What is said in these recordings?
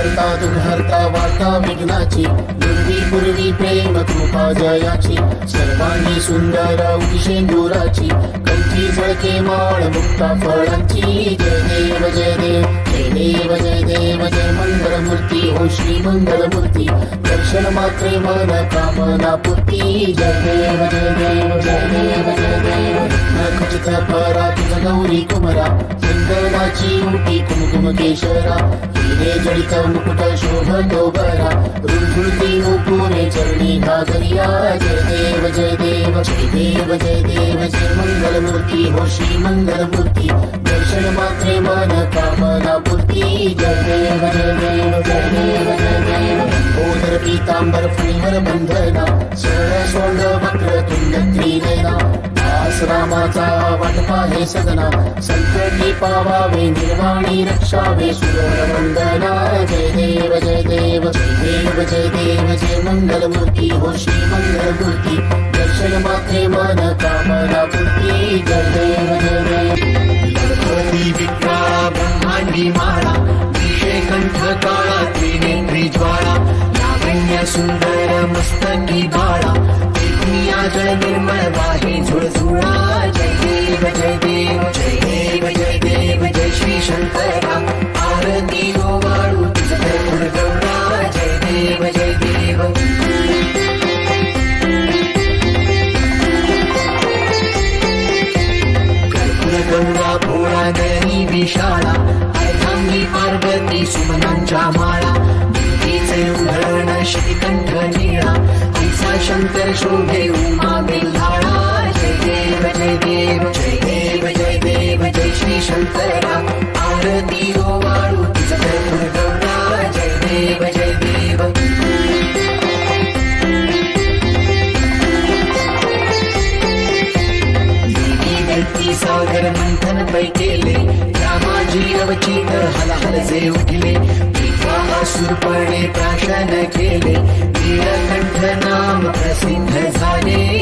हरता दुर्हरता वार्ता विघ्नाची पूर्वी पूर्वी प्रेम कृपा जयाची सर्वांनी सुंदर उषेंदुराची कंठी झळके माळ मुक्ता फळांची. जय देव जय देव जय देव जय देव, जय मंगलमूर्ती. हो श्री मंगलमूर्ती. दर्शन मात्रे मन कामना पूर्ती. जय देव जय देव जय देव जय देव. नखचित परा तुझ गौरी कुमरा चंदनाची उटी कुमकुम केशरा हिरे जडित मुकुट शोभतो बरा रुंझुळती नुपुरे चरणी घागरिया जय देव जय देव जय देव जय देव जय मंगलमूर्ती हो श्री मंगलमूर्ती दर्शन मात्रे मन, कामना पूर्ती जय देव जय देव जय देव जय देव पीतांबर फणीवर बंधना. सरळ सोंड वक्र तुंड त्रिनेना दास रामाचा वाटपा हे सदना संकटी पावावे निर्वाणी रक्षावे सुर वंदना जय देव जय देव देव जय देव जय मंगलमूर्ती. हो श्री मंगलमूर्ती दर्शन मात्रे मन कामना जय निर्मळ वाही झुळझुळा जय देव जय देव जय देव जय देव जय श्री शंकर आरती ओवाळू तुझं गौरा. जय देव जय देव. गौरा भोळा गरी विशाळा. अर्धांगी पार्वती सुमनांच्या माळा. देवीचे उधळण श्रीकंठ निळा. शंकर शोभे उमा बेल्हाळा जय देव जय देव जय देव जय देव, जय श्री शंकरा आरती तुझं गौरा जय देव जय देव। सागर मंथन पै केले रामाजी अवचित हल हल जे उठले सुरपणे प्राशन केले नीलकंठ नाम प्रसिद्ध झाले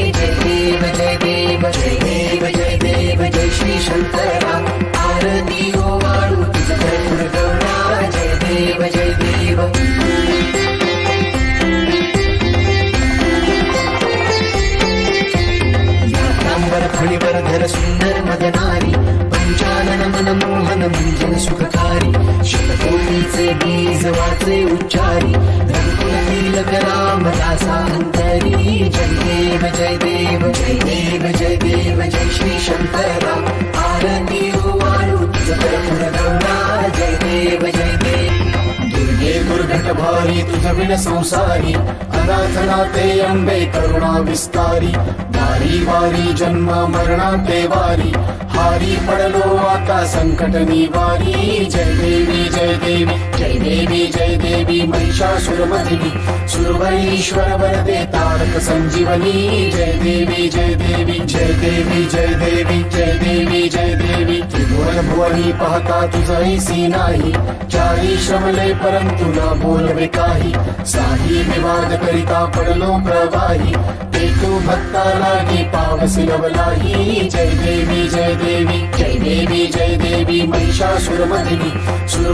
जन सुखकारी शतकोटीचे बीज वाचे उच्चारी रघुकुल तिलक राम दासा अंतरी. जय देव जय देव जय देव जय देव जय श्री शंकरा आरती ओवाळू तुझं गौरा जय दुर्गे दुर्घट भारी तुझ विण संसारी अनाथना ते अंबे करुणा विस्तारी वारी वारी जन्म मरणा ते वारी हारी पडलो आता संकट निवारी जय देवी जय देवी जय देवी जय देवी महिषासुर मधिनी सुरवरीश्वर वरदे तारक संजीवनी जय देवी जय देवी जय देवी जय देवी जय देवी जय देवी भुवनी पाहता सी नाही चारी श्रमले परंतु ना बोलवे काही. साही विवाद करिता पडलो प्रवाही. ते तू भक्ता लागी पावसी लवलाही जय देवी जय देवी जय देवी जय देवी महिषासुर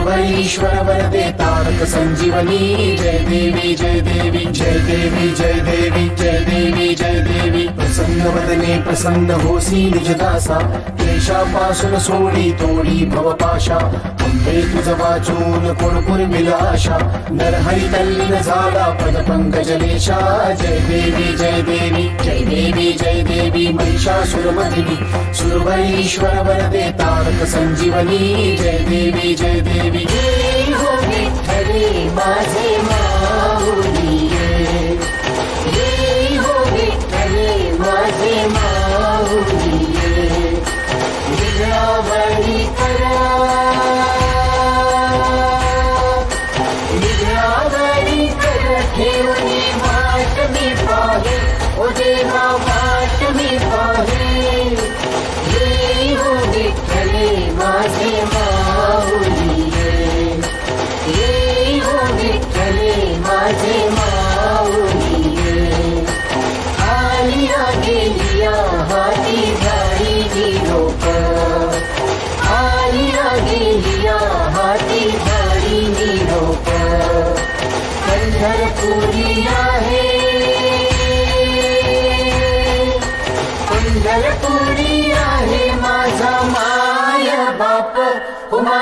मधिनी वरदे तारक संजीवनी जय देवी जय देवी जय देवी जय देवी जय देवी जय देवी प्रसन्न वदने प्रसन्न होसी निजदासा क्लेशापासून सोडी तोडी भवपाशा अंबे तुझ वाचून कोण पुरविल आशा नरहरी तल्लीन झाला पद पंकजलेशा जय देवी जय देवी जय देवी जय देवी महिषासुर मधिनी सुरवरीश्वर वरदे तारक संजीवनी जय देवी जय देवी দেবী হরে মাঝে মা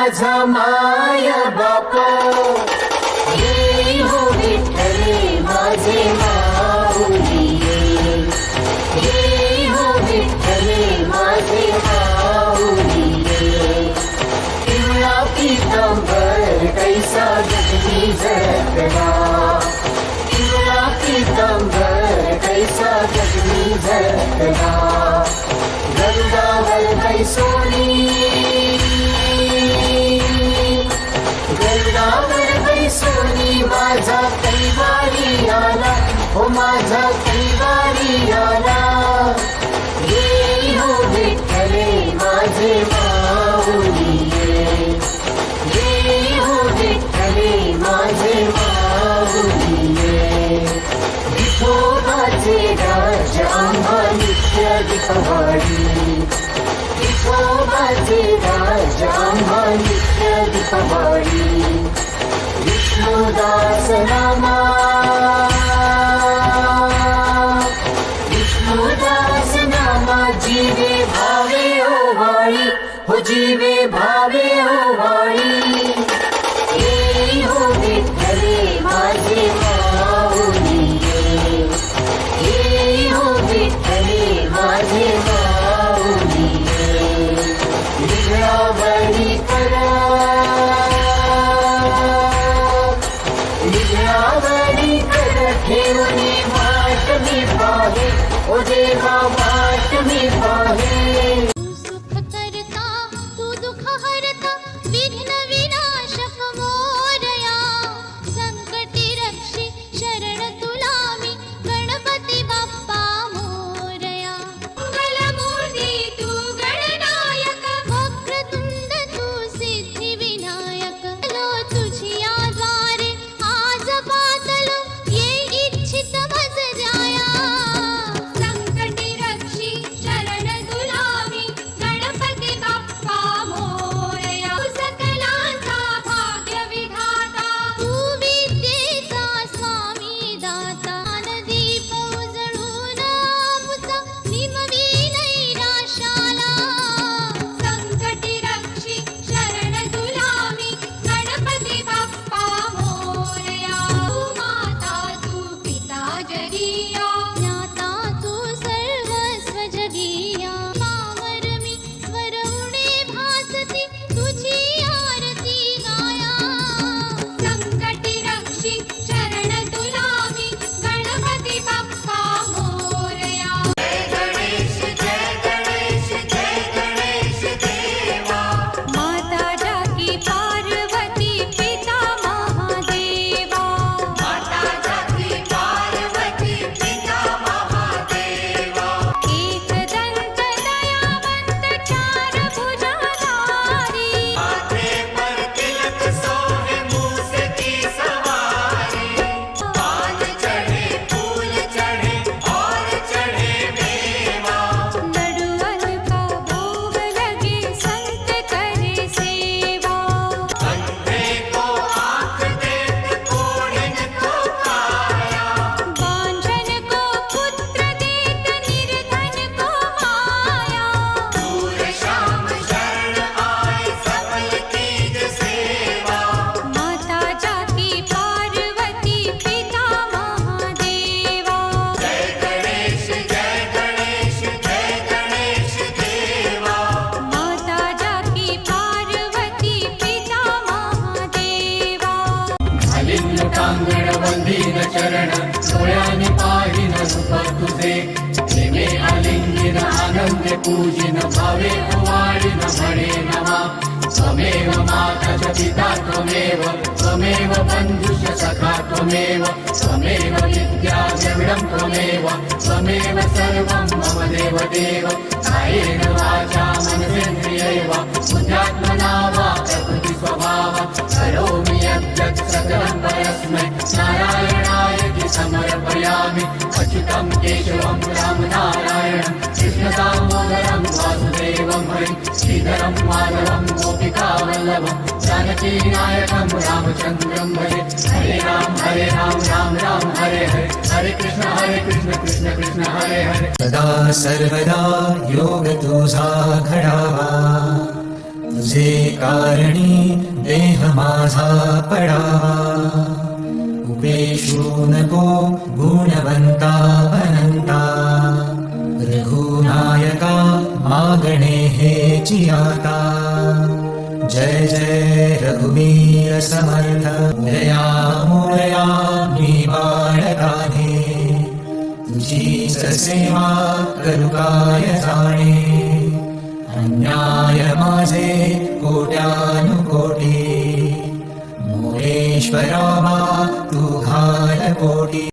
माझा माय बापा माझा कैवारी आला हो माझा कैवारी आला. ये हो विठ्ठले माझे माऊली ये. हो विठ्ठले माझे माऊली विठोबाचे राजा आम्हा नित्य विठवाडी विष्णुदासनामा जीवे भे ओवा जीवे भे ओवा निज आवरी कर ठेवने माट में ओ देवा माट में पाहे पूजिन भवे कुमारिन भरे नमः। त्वमेव माता च पिता त्वमेव त्वमेव बन्धुश्च सखा त्वमेव त्वमेव विद्याश्रमिणं त्वमेव त्वमेव सर्वं मम देवदेव। कायेन वाचा मनसेन्द्रियैव बुद्ध्यात्मना वा प्रकृति स्वभाव। करोमि यद्यत् सकलं परस्मै। नारायणाय समर्पयामि। अचितं केशवं रामनारायणं। कृष्णता भजे। हरे राम हरे राम राम राम, हरे हरे। हरे कृष्ण हरे कृष्ण कृष्ण कृष्ण, हरे हरे। सदा सर्वदा योग तुझा घडावा तुझे कारणी देह माझा पडावा उपेशो नको गुणवंता बनंता रघुनायका मा गणे आता जय जय रघुवीर समर्थ। दया मोरया मी बाळकाने तुझीच सेवा करू काय जाणे। अन्याय माझे कोट्यानुकोटी। मोरेश्वरा तू घाल कोटी।